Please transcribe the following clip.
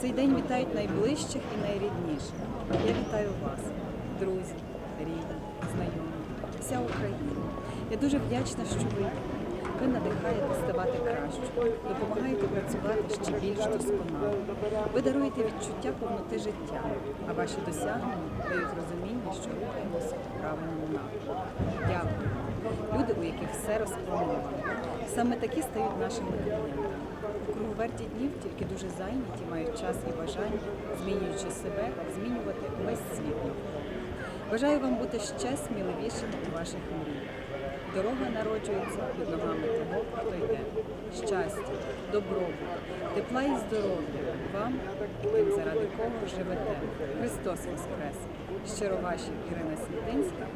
цей день вітають найближчих і найрідніших. Я вітаю вас, друзі, рідні, знайомі, вся Україна. Я дуже вдячна, що ви. Ви надихаєте ставати кращою, допомагаєте працювати ще більш досконало. Ви даруєте відчуття повноти життя, а ваші досягнення дають розуміння, що рухаємося в правильному напрямку. Дякую. Люди, у яких все розплановано. Саме такі стають нашими клієнтами. Круговерті днів тільки дуже зайняті мають час і бажання, змінюючи себе, змінювати весь світ. Бажаю вам бути ще сміливішими у ваших мріях. Дорога народжується під ногами того, хто йде. Щастя, добробут, тепла і здоров'я вам тим, заради кого живете. Христос Воскрес! Щиро ваші Ірина Світинська.